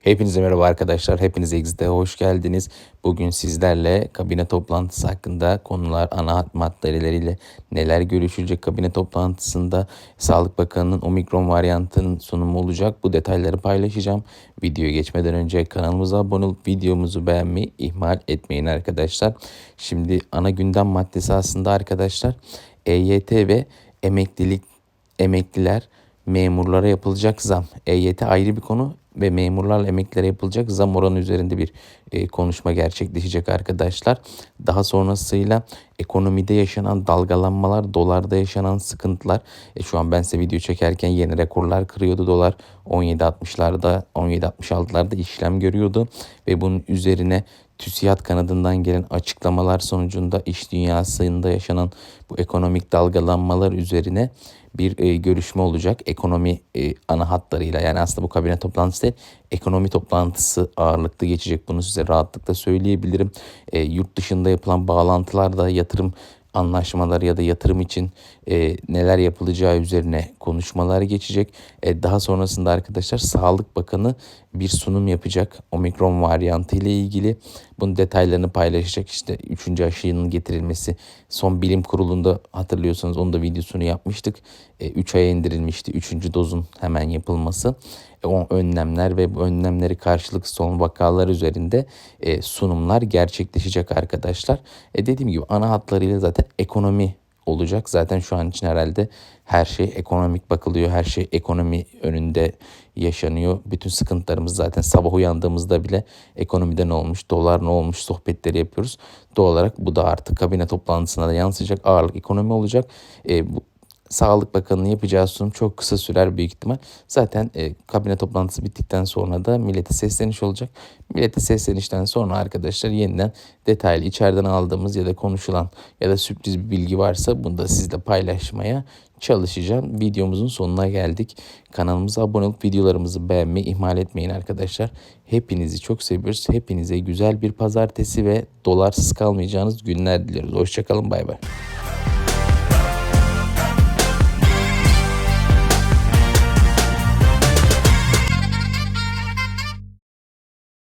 Hepinize merhaba arkadaşlar. Hepiniz Exit'e hoş geldiniz. Bugün sizlerle kabine toplantısı hakkında konular, ana hat maddeleriyle neler görüşülecek kabine toplantısında Sağlık Bakanı'nın omikron varyantının sunumu olacak. Bu detayları paylaşacağım. Videoya geçmeden önce kanalımıza abone olup videomuzu beğenmeyi ihmal etmeyin arkadaşlar. Şimdi ana gündem maddesi aslında arkadaşlar EYT ve emeklilik emekliler memurlara yapılacak zam. EYT ayrı bir konu ve memurlarla emeklilere yapılacak zam oranı üzerinde bir e, konuşma gerçekleşecek arkadaşlar. Daha sonrasıyla ekonomide yaşanan dalgalanmalar, dolarda yaşanan sıkıntılar. E, şu an ben size video çekerken yeni rekorlar kırıyordu dolar. 17.60'larda, 17.66'larda işlem görüyordu ve bunun üzerine TÜSİAD kanadından gelen açıklamalar sonucunda iş dünyasında yaşanan bu ekonomik dalgalanmalar üzerine bir e, görüşme olacak. Ekonomi e, ana hatlarıyla yani aslında bu kabine toplantısı değil, ekonomi toplantısı ağırlıklı geçecek. Bunu size rahatlıkla söyleyebilirim. E, yurt dışında yapılan bağlantılarda yatırım anlaşmaları ya da yatırım için e, neler yapılacağı üzerine konuşmalar geçecek. E, daha sonrasında arkadaşlar Sağlık Bakanı bir sunum yapacak omikron varyantı ile ilgili. Bunun detaylarını paylaşacak. İşte 3. aşının getirilmesi son bilim kurulunda hatırlıyorsanız onu da videosunu yapmıştık. 3 e, aya indirilmişti 3. dozun hemen yapılması. E, o önlemler ve bu önlemleri karşılık son vakalar üzerinde e, sunumlar gerçekleşecek arkadaşlar. E, dediğim gibi ana hatlarıyla zaten ekonomi olacak. Zaten şu an için herhalde her şey ekonomik bakılıyor. Her şey ekonomi önünde yaşanıyor. Bütün sıkıntılarımız zaten sabah uyandığımızda bile ekonomide ne olmuş, dolar ne olmuş sohbetleri yapıyoruz. Doğal olarak bu da artık kabine toplantısına da yansıyacak. Ağırlık ekonomi olacak. E, bu, Sağlık Bakanı'nın yapacağı sunum çok kısa sürer büyük ihtimal. Zaten e, kabine toplantısı bittikten sonra da millete sesleniş olacak. Millete seslenişten sonra arkadaşlar yeniden detaylı içeriden aldığımız ya da konuşulan ya da sürpriz bir bilgi varsa bunu da sizle paylaşmaya çalışacağım. Videomuzun sonuna geldik. Kanalımıza abone olup videolarımızı beğenmeyi ihmal etmeyin arkadaşlar. Hepinizi çok seviyoruz. Hepinize güzel bir pazartesi ve dolarsız kalmayacağınız günler diliyoruz. Hoşçakalın bay bay.